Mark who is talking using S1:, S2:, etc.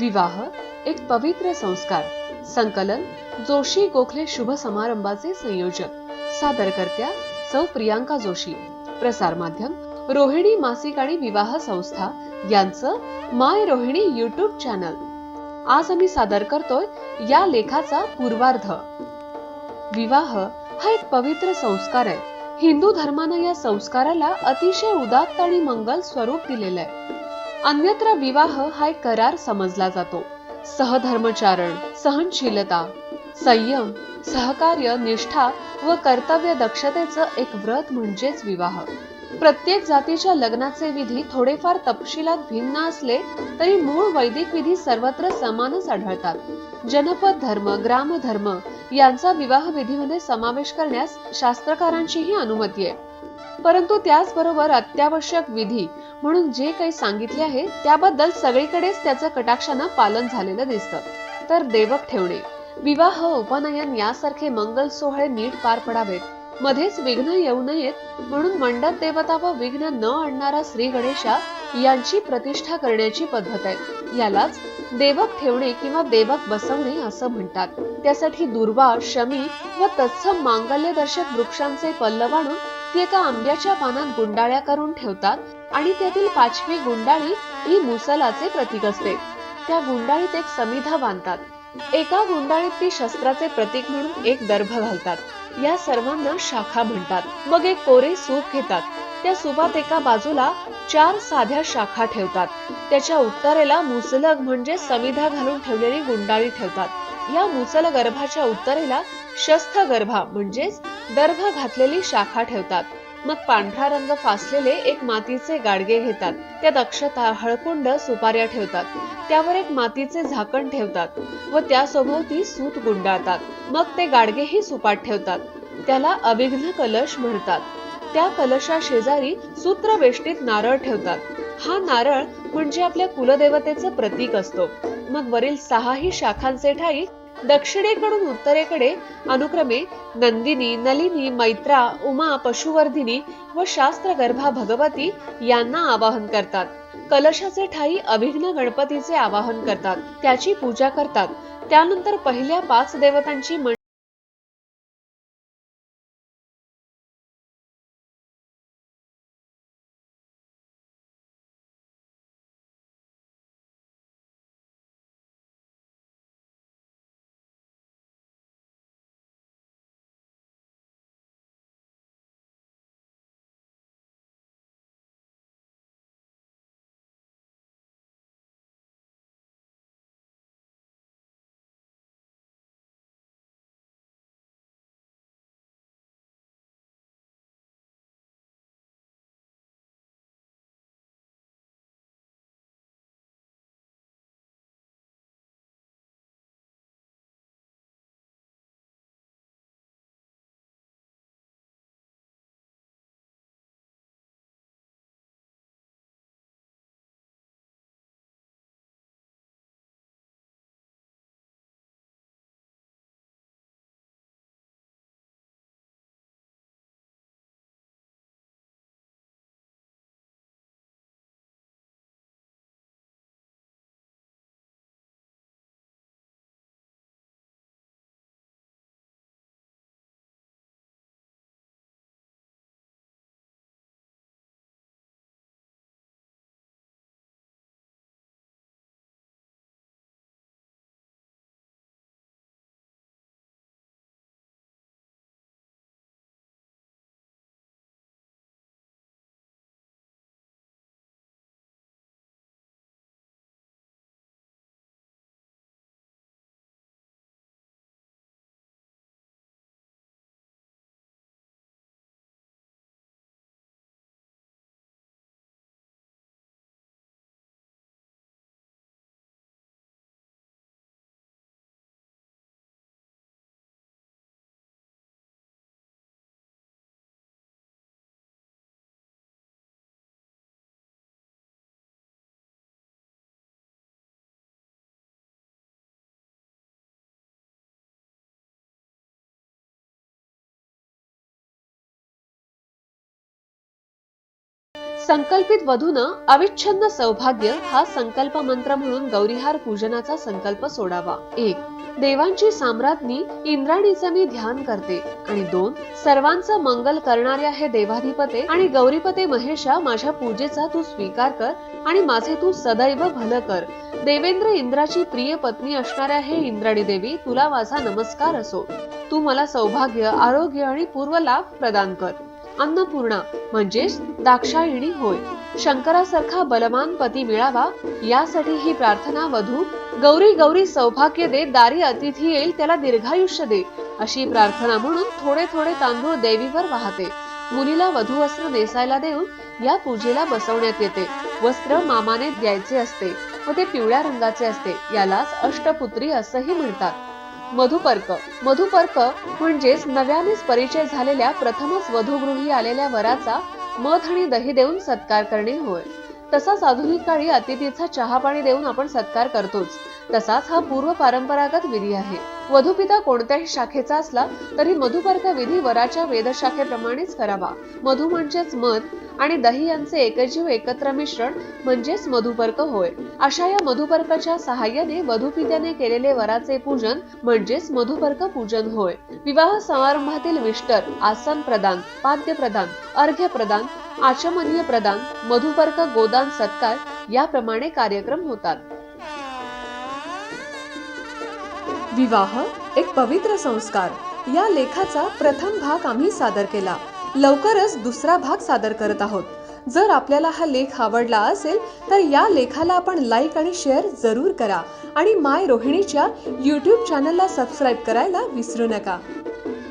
S1: विवाह एक पवित्र संस्कार संकलन जोशी गोखले शुभ समारंभाचे संयोजक सादरकर्त्या सौ प्रियांका जोशी. प्रसार माध्यम रोहिणी मासिक आणि विवाह संस्था यांचं माय रोहिणी युट्यूब चॅनल. आज आम्ही सादर करतोय या लेखाचा पूर्वार्ध. विवाह हा एक पवित्र संस्कार आहे. हिंदू धर्मानं या संस्काराला अतिशय उदात्त आणि मंगल स्वरूप दिलेलं आहे. अन्यत्र विवाह हा एक करार समजला जातो. सहधर्मचारण सहनशीलता संयम सहकार्य निष्ठा व कर्तव्य दक्षतेचं एक व्रत म्हणजेच विवाह. प्रत्येक जातीच्या लग्नाचे विधी थोडेफार तपशिलात भिन्न असले तरी मूळ वैदिक विधी सर्वत्र समानच आढळतात. जनपद धर्म ग्रामधर्म यांचा विवाह विधीमध्ये समावेश करण्यास शास्त्रकारांचीही अनुमती आहे. परंतु त्याचबरोबर अत्यावश्यक विधी म्हणून जे काही सांगितले आहे त्याबद्दल सगळीकडेच त्याचं कटाक्षानं पालन झालेलं दिसतं. तर देवक ठेवणे. विवाह उपनयन यासारखे मंगल सोहळे नीट पार पडावेत. मध्येच विघ्न येऊ नयेत म्हणून मंडप देवता व विघ्न न आणणारा श्री गणेशा यांची प्रतिष्ठा करण्याची पद्धत आहे. यालाच देवक ठेवणे किंवा देवक बसवणे असं म्हणतात. त्यासाठी दुर्वा शमी व तत्सम मांगल्यदर्शक वृक्षांचे पल्लव आणून ती एका आंब्याच्या पानात गुंडाळ्या करून ठेवतात आणि त्यातील पाचवी गुंडाळी ही मुसलाचे प्रतीक असते. त्या गुंडाळीत एक समिधा बांधतात. एका गुंडाळीत ती शस्त्राचे प्रतीक म्हणून एक दर्भ घालतात. या सर्वांना शाखा म्हणतात. मग एक कोरे सूप घेतात. त्या सुपात एका बाजूला चार साध्या शाखा ठेवतात. त्याच्या उत्तरेला मुसलग म्हणजे समिधा घालून ठेवलेली गुंडाळी ठेवतात. या मुसल गर्भाच्या उत्तरेला शस्थ गर्भा म्हणजेच दर्भ घातलेली शाखा ठेवतात. मग पांढरा रंग फासलेले एक मातीचे गाडगे घेतात. त्यात अक्षता हळकुंड सुपाऱ्या ठेवतात. त्यावर एक मातीचे झाकण ठेवतात व त्यासोभोवती सूत गुंडाळतात. मग ते गाडगेही सुपात ठेवतात. त्याला अविघ्न कलश म्हणतात. त्या कलशा शेजारी सूत्र वेष्टीत नारळ ठेवतात. हा नारळ म्हणजे आपल्या कुलदेवतेचं प्रतीक असतो. मग वरील सहाही शाखांचे ठाई दक्षिणेकडून उत्तरेकडे अनुक्रमे नंदिनी नलिनी मैत्रा उमा पशुवर्धिनी व शास्त्र गर्भा भगवती यांना आवाहन करतात. कलशाचे ठाई अभिघ्न गणपतीचे आवाहन करतात. त्याची पूजा करतात. त्यानंतर पहिल्या पाच देवतांची संकल्पित वधूनं अविच्छन्न सौभाग्य हा संकल्प मंत्र म्हणून गौरीहार पूजनाचा संकल्प सोडावा. एक देवांची साम्राज्ञी इंद्राणीचं मी ध्यान करते. आणि दोन सर्वांचं मंगल करणाऱ्या हे देवाधिपते आणि गौरीपते महेशा माझ्या पूजेचा तू स्वीकार कर आणि माझे तू सदैव भलं कर. देवेंद्र इंद्राची प्रिय पत्नी असणाऱ्या हे इंद्राणी देवी तुला माझा नमस्कार असो. तू मला सौभाग्य आरोग्य आणि पूर्व लाभ प्रदान कर. अन्नपूर्णा म्हणजेच दाक्षायणी होय. शंकरासारखा बलवान पती मिळावा यासाठी ही प्रार्थना वधू. गौरी गौरी सौभाग्य दे दारी अतिथी येईल त्याला दीर्घायुष्य दे अशी प्रार्थना म्हणून थोडे थोडे तांदूळ देवीवर वाहते. मुलीला वधू वस्त्र नेसायला देऊन या पूजेला बसवण्यात येते. वस्त्र मामाने द्यायचे असते व ते पिवळ्या रंगाचे असते यालाच अष्टपुत्री असंही म्हणतात. मधुपर्क. मधुपर्क म्हणजेच नव्यानेच परिचय झालेल्या प्रथमच वधूगृही आलेल्या वराचा मध आणि दही देऊन सत्कार करणे होय. तसाच आधुनिक काळी अतिथीचा चहा पाणी देऊन आपण सत्कार करतोच. तसाच हा पूर्व परंपरागत विधी आहे. वधुपिता कोणत्याही शाखेचा असला तरी मधुपर्क विधी वराच्या वेदशाखेप्रमाणेच करावा. मधु म्हणजेच मध आणि दही यांचे एकजीव एकत्र मिश्रण म्हणजेच मधुपर्क होय. अशा या मधुपर्काच्या सहाय्याने वधुपित्याने केलेले वराचे पूजन म्हणजेच मधुपर्क पूजन होय. विवाह समारंभातील विष्टर आसन प्रदान पाद्य प्रदान अर्घ्य प्रदान आचमनीय प्रदान मधुपर्क गोदान सत्कार याप्रमाणे कार्यक्रम होतात. विवाह एक पवित्र संस्कार. या लेखाचा प्रथम भाग आम्ही सादर केला. लवकरच दुसरा भाग सादर करत आहोत. जर आपल्याला हा लेख आवडला असेल तर या लेखाला आपण लाईक आणि शेअर जरूर करा. आणि माय रोहिणीच्या यूट्यूब चॅनलला सबस्क्राईब करायला विसरू नका.